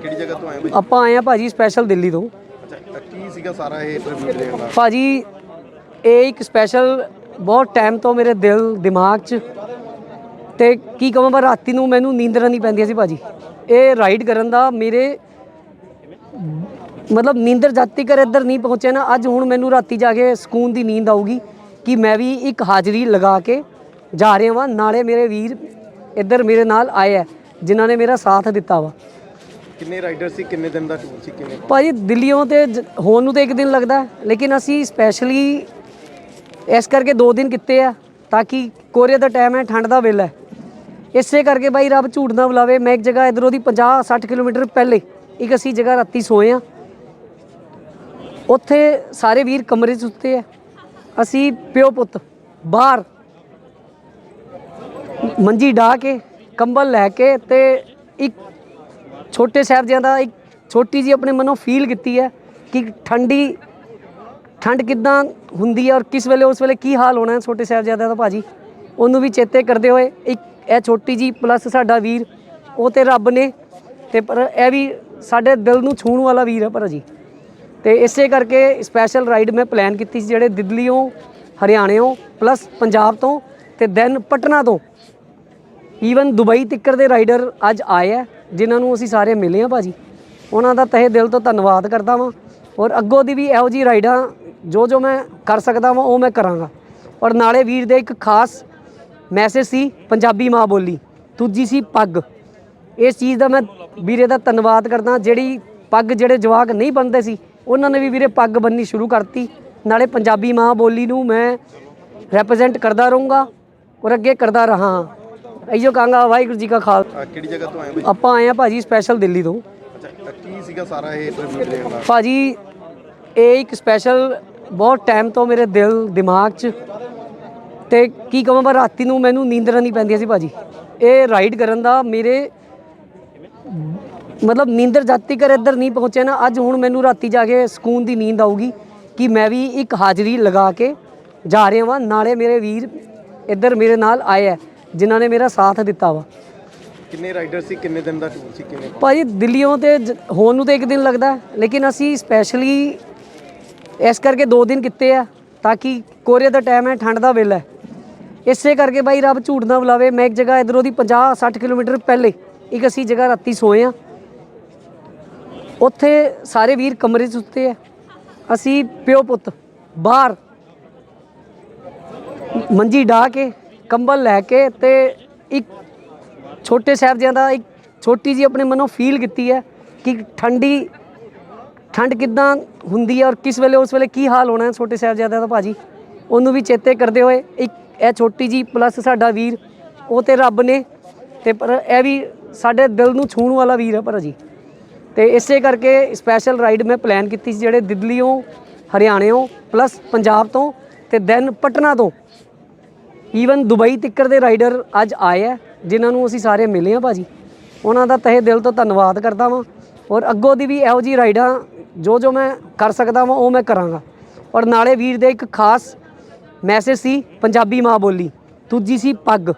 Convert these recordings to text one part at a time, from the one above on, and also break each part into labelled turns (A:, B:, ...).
A: ਆਏ ਬਈ?
B: ਆਪਾਂ ਆਏ ਆ ਭਾਜੀ ਸਪੈਸ਼ਲ ਦਿੱਲੀ ਤੋਂ।
A: ਅੱਛਾ ਤਾਂ ਕੀ ਸੀਗਾ ਸਾਰਾ ਇਹ ਟ੍ਰਿਬਿਊਟ ਦੇਣ ਦਾ
B: ਭਾਜੀ ਇਹ ਇੱਕ ਸਪੈਸ਼ਲ ਬਹੁਤ ਟਾਈਮ ਤੋਂ ਮੇਰੇ ਦਿਲ ਦਿਮਾਗ 'ਚ ਤੇ ਕੀ ਕਹਾਂ ਮੈਂ ਰਾਤੀ ਨੂੰ ਮੈਨੂੰ ਨੀਂਦਰਾਂ ਨਹੀਂ ਪੈਂਦੀਆਂ ਸੀ ਭਾਜੀ। ਇਹ ਰਾਈਡ ਕਰਨ ਦਾ ਮੇਰੇ ਮਤਲਬ ਨੀਂਦਰ ਜਾਤੀ ਕਰ ਇੱਧਰ ਨਹੀਂ ਪਹੁੰਚੇ ਨਾ ਅੱਜ ਹੁਣ ਮੈਨੂੰ ਰਾਤੀ ਜਾ ਕੇ ਸਕੂਨ ਦੀ ਨੀਂਦ ਆਊਗੀ ਕਿ ਮੈਂ ਵੀ ਇੱਕ ਹਾਜ਼ਰੀ ਲਗਾ ਕੇ ਜਾ ਰਿਹਾ ਵਾਂ। ਨਾਲੇ ਮੇਰੇ ਵੀਰ ਇੱਧਰ ਮੇਰੇ ਨਾਲ ਆਏ ਆ ਜਿਨ੍ਹਾਂ ਨੇ ਮੇਰਾ ਸਾਥ ਦਿੱਤਾ ਵਾ।
A: ਕਿੰਨੇ ਰਾਈਡਰ ਸੀ ਕਿੰਨੇ ਦਿਨ ਦਾ ਟੂਰ ਸੀ ਕਿੰਨੇ
B: ਭਾਜੀ ਦਿੱਲੀੋਂ ਤੇ ਜ- ਹੋਣ ਨੂੰ ਤੇ ਇੱਕ ਦਿਨ ਲੱਗਦਾ ਹੈ, ਲੇਕਿਨ ਅਸੀਂ ਸਪੈਸ਼ਲੀ ਇਸ ਕਰਕੇ ਦੋ ਦਿਨ ਕੀਤੇ ਆ ਤਾਂ ਕਿ ਕੋਰੀਆ ਦਾ ਟਾਈਮ ਹੈ ਠੰਡ ਦਾ ਵੇਲਾ ਹੈ। ਇਸੇ ਕਰਕੇ ਬਾਈ ਰੱਬ ਝੂਠ ਨਾ ਬੁਲਾਵੇ ਮੈਂ ਇੱਕ ਜਗ੍ਹਾ ਇਧਰੋਂ ਦੀ 50 60 ਕਿਲੋਮੀਟਰ ਪਹਿਲੇ ਇੱਕ ਅਸੀਂ ਜਗ੍ਹਾ ਰਾਤੀ ਸੋਏ ਆ। ਉੱਥੇ ਸਾਰੇ ਵੀਰ ਕਮਰੇ 'ਚ ਸੁੱਤੇ ਆ। ਅਸੀਂ ਪਿਓ ਪੁੱਤ ਬਾਹਰ ਮੰਜੀ ਢਾ ਕੇ ਕੰਬਲ ਲੈ ਕੇ ਤੇ ਇੱਕ ਛੋਟੇ ਸਾਹਿਬਜ਼ਾਦਿਆਂ ਦਾ ਇੱਕ ਛੋਟੀ ਜੀ ਆਪਣੇ ਮਨੋਂ ਫੀਲ ਕੀਤੀ ਹੈ ਕਿ ਠੰਡੀ, ਠੰਡ ਕਿਦਾਂ ਹੁੰਦੀ ਹੈ ਔਰ ਕਿਸ ਵੇਲੇ ਉਸ ਵੇਲੇ ਕੀ ਹਾਲ ਹੋਣਾ ਹੈ ਛੋਟੇ ਸਾਹਿਬਜ਼ਾਦਿਆਂ ਦਾ ਭਾਜੀ? ਉਹਨੂੰ ਵੀ ਚੇਤੇ ਕਰਦੇ ਹੋਏ ਇੱਕ ਇਹ ਛੋਟੀ ਜੀ ਪਲੱਸ ਸਾਡਾ ਵੀਰ, ਉਹ ਤੇ ਰੱਬ ਨੇ ਤੇ ਪਰ ਇਹ ਵੀ ਸਾਡੇ ਦਿਲ ਨੂੰ ਛੂਹਣ ਵਾਲਾ ਵੀਰ ਹੈ ਭਾਜੀ। ਤੇ ਇਸੇ ਕਰਕੇ ਸਪੈਸ਼ਲ ਰਾਈਡ ਮੈਂ ਪਲਾਨ ਕੀਤੀ ਸੀ ਜਿਹੜੇ ਦਿੱਲੀੋਂ ਹਰਿਆਣਿਓਂ ਪਲੱਸ ਪੰਜਾਬ ਤੋਂ ਤੇ ਦੈਨ ਪਟਨਾ ਤੋਂ। ਈਵਨ ਦੁਬਈ ਤਿੱਕਰ ਦੇ ਰਾਈਡਰ ਅੱਜ ਆਏ ਆ, ਜਿਨ੍ਹਾਂ ਨੂੰ ਅਸੀਂ ਸਾਰੇ ਮਿਲੇ ਆ ਭਾਜੀ। ਉਹਨਾਂ ਦਾ ਤਹਿ ਦਿਲ ਤੋਂ ਧੰਨਵਾਦ ਕਰਦਾ ਵਾਂ ਔਰ ਅੱਗੋਂ ਦੀ ਵੀ ਇਹੋ ਜੀ ਰਾਈਡਾਂ ਜੋ ਜੋ ਮੈਂ ਕਰ ਸਕਦਾ ਵਾਂ, ਉਹ ਮੈਂ ਕਰਾਂਗਾ। ਔਰ ਨਾਲੇ ਵੀਰ ਦੇ ਇੱਕ ਖਾਸ ਮੈਸੇਜ ਸੀ, ਪੰਜਾਬੀ ਮਾਂ ਬੋਲੀ, ਦੂਜੀ ਸੀ ਪੱਗ। ਇਸ ਚੀਜ਼ ਦਾ ਮੈਂ ਵੀਰੇ ਦਾ ਧੰਨਵਾਦ ਕਰਦਾ, ਜਿਹੜੀ ਪੱਗ ਜਿਹੜੇ ਜਵਾਕ ਨਹੀਂ ਬੰਨਦੇ ਸੀ, ਉਹਨਾਂ ਨੇ ਵੀ ਵੀਰੇ ਪੱਗ ਬੰਨਣੀ ਸ਼ੁਰੂ ਕਰਤੀ। ਨਾਲੇ ਪੰਜਾਬੀ ਮਾਂ ਬੋਲੀ ਨੂੰ ਮੈਂ ਰੈਪਰੈਜ਼ੈਂਟ ਕਰਦਾ ਰਹੂੰਗਾ ਔਰ ਅੱਗੇ ਕਰਦਾ ਰਹਾ। ਅਈਓ ਕਹਾਂਗਾ ਵਾਹਿਗੁਰੂ ਜੀ ਕਾ ਖਾਲ
A: ਆ ਕਿਹੜੀ ਜਗ੍ਹਾ ਤੋਂ ਆਏ ਬਈ
B: ਆਪਾਂ ਆਏ ਆ ਭਾਜੀ ਸਪੈਸ਼ਲ ਦਿੱਲੀ ਤੋਂ।
A: ਅੱਛਾ ਤਾਂ ਕੀ ਸੀਗਾ ਸਾਰਾ ਇਹ ਟ੍ਰਿਬਿਊਟ ਦੇਣ ਦਾ?
B: ਭਾਜੀ ਇਹ ਇੱਕ ਸਪੈਸ਼ਲ ਬਹੁਤ ਟਾਈਮ ਤੋਂ ਮੇਰੇ ਦਿਲ ਦਿਮਾਗ 'ਚ ਤੇ ਕੀ ਕਹਾਂ ਮੈਂ ਰਾਤੀ ਨੂੰ ਮੈਨੂੰ ਨੀਂਦਰਾਂ ਨਹੀਂ ਪੈਂਦੀਆਂ ਸੀ ਭਾਜੀ। ਇਹ ਰਾਈਡ ਕਰਨ ਦਾ ਮੇਰੇ ਮਤਲਬ ਨੀਂਦਰ ਜਾਤੀ ਕਰ ਇੱਧਰ ਨਹੀਂ ਪਹੁੰਚੇ ਨਾ ਅੱਜ ਹੁਣ ਮੈਨੂੰ ਰਾਤੀ ਜਾ ਕੇ ਸਕੂਨ ਦੀ ਨੀਂਦ ਆਊਗੀ ਕਿ ਮੈਂ ਵੀ ਇੱਕ ਹਾਜ਼ਰੀ ਲਗਾ ਕੇ ਜਾ ਰਿਹਾ ਵਾਂ। ਨਾਲੇ ਮੇਰੇ ਵੀਰ ਇੱਧਰ ਮੇਰੇ ਨਾਲ ਆਏ ਆ ਜਿਨ੍ਹਾਂ ਨੇ ਮੇਰਾ ਸਾਥ ਦਿੱਤਾ ਵਾ।
A: ਕਿੰਨੇ ਰਾਈਡਰ ਸੀ ਕਿੰਨੇ ਦਿਨ ਦਾ ਟੂਰ ਸੀ ਕਿੰਨੇ?
B: ਭਾਜੀ ਦਿੱਲੀੋਂ ਤੇ ਜ- ਹੋਣ ਨੂੰ ਤੇ ਇੱਕ ਦਿਨ ਲੱਗਦਾ ਹੈ, ਲੇਕਿਨ ਅਸੀਂ ਸਪੈਸ਼ਲੀ ਇਸ ਕਰਕੇ ਦੋ ਦਿਨ ਕੀਤੇ ਆ ਤਾਂ ਕਿ ਕੋਰੀਆ ਦਾ ਟਾਈਮ ਹੈ ਠੰਡ ਦਾ ਵੇਲਾ ਹੈ। ਇਸੇ ਕਰਕੇ ਬਾਈ ਰੱਬ ਝੂਠ ਨਾ ਬੁਲਾਵੇ ਮੈਂ ਇੱਕ ਜਗ੍ਹਾ ਇਧਰੋਂ ਦੀ 50 60 ਕਿਲੋਮੀਟਰ ਪਹਿਲੇ ਇੱਕ ਅਸੀਂ ਜਗ੍ਹਾ ਰਾਤੀ ਸੋਏ ਆ। ਉੱਥੇ ਸਾਰੇ ਵੀਰ ਕਮਰੇ 'ਚ ਸੁੱਤੇ ਆ। ਅਸੀਂ ਪਿਓ ਪੁੱਤ ਬਾਹਰ ਮੰਜੀ ਢਾ ਕੇ ਕੰਬਲ ਲੈ ਕੇ ਤੇ ਇੱਕ ਛੋਟੇ ਸਾਹਿਬਜ਼ਾਦਿਆਂ ਦਾ ਇੱਕ ਛੋਟੀ ਜੀ ਆਪਣੇ ਮਨੋਂ ਫੀਲ ਕੀਤੀ ਹੈ ਕਿ ਠੰਡੀ, ਠੰਡ ਕਿਦਾਂ ਹੁੰਦੀ ਹੈ ਔਰ ਕਿਸ ਵੇਲੇ ਉਸ ਵੇਲੇ ਕੀ ਹਾਲ ਹੋਣਾ ਹੈ ਛੋਟੇ ਸਾਹਿਬਜ਼ਾਦਿਆਂ ਦਾ ਭਾਜੀ? ਉਹਨੂੰ ਵੀ ਚੇਤੇ ਕਰਦੇ ਹੋਏ ਇੱਕ ਇਹ ਛੋਟੀ ਜੀ ਪਲੱਸ ਸਾਡਾ ਵੀਰ, ਉਹ ਤੇ ਰੱਬ ਨੇ ਤੇ ਪਰ ਇਹ ਵੀ ਸਾਡੇ ਦਿਲ ਨੂੰ ਛੂਹਣ ਵਾਲਾ ਵੀਰ ਹੈ ਭਾਜੀ ਤੇ ਇਸੇ ਕਰਕੇ ਸਪੈਸ਼ਲ ਰਾਈਡ ਮੈਂ ਪਲਾਨ ਕੀਤੀ ਸੀ ਜਿਹੜੇ ਦਿੱਲੀੋਂ ਹਰਿਆਣਿਓਂ ਪਲੱਸ ਪੰਜਾਬ ਤੋਂ ਤੇ ਦੈਨ ਪਟਨਾ ਤੋਂ। ਈਵਨ ਦੁਬਈ ਤਿੱਕਰ ਦੇ ਰਾਈਡਰ ਅੱਜ ਆਏ ਆ, ਜਿਨ੍ਹਾਂ ਨੂੰ ਅਸੀਂ ਸਾਰੇ ਮਿਲੇ ਆ ਭਾਜੀ। ਉਹਨਾਂ ਦਾ ਤਹਿ ਦਿਲ ਤੋਂ ਧੰਨਵਾਦ ਕਰਦਾ ਵਾਂ ਔਰ ਅੱਗੋਂ ਦੀ ਵੀ ਇਹੋ ਜੀ ਰਾਈਡਾਂ ਜੋ ਜੋ ਮੈਂ ਕਰ ਸਕਦਾ ਵਾਂ, ਉਹ ਮੈਂ ਕਰਾਂਗਾ। ਔਰ ਨਾਲੇ ਵੀਰ ਦੇ ਇੱਕ ਖਾਸ ਮੈਸੇਜ ਸੀ, ਪੰਜਾਬੀ ਮਾਂ ਬੋਲੀ, ਦੂਜੀ ਸੀ ਪੱਗ।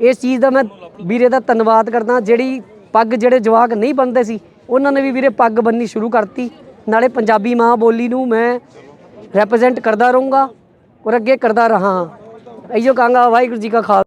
B: ਇਸ ਚੀਜ਼ ਦਾ ਮੈਂ ਵੀਰੇ ਦਾ ਧੰਨਵਾਦ ਕਰਦਾ, ਜਿਹੜੀ ਪੱਗ ਜਿਹੜੇ ਜਵਾਕ ਨਹੀਂ ਬੰਨਦੇ ਸੀ, ਉਹਨਾਂ ਨੇ ਵੀ ਵੀਰੇ ਪੱਗ ਬੰਨਣੀ ਸ਼ੁਰੂ ਕਰਤੀ। ਨਾਲੇ ਪੰਜਾਬੀ ਮਾਂ ਬੋਲੀ ਨੂੰ ਮੈਂ ਰੈਪਰੈਜ਼ੈਂਟ ਕਰਦਾ ਰਹੂੰਗਾ ਔਰ ਅੱਗੇ ਕਰਦਾ ਰਹਾ। ਅਈਓ ਕਹਾਂਗਾ ਵਾਹਿਗੁਰੂ ਜੀ ਕਾ ਖਾਲਸਾ।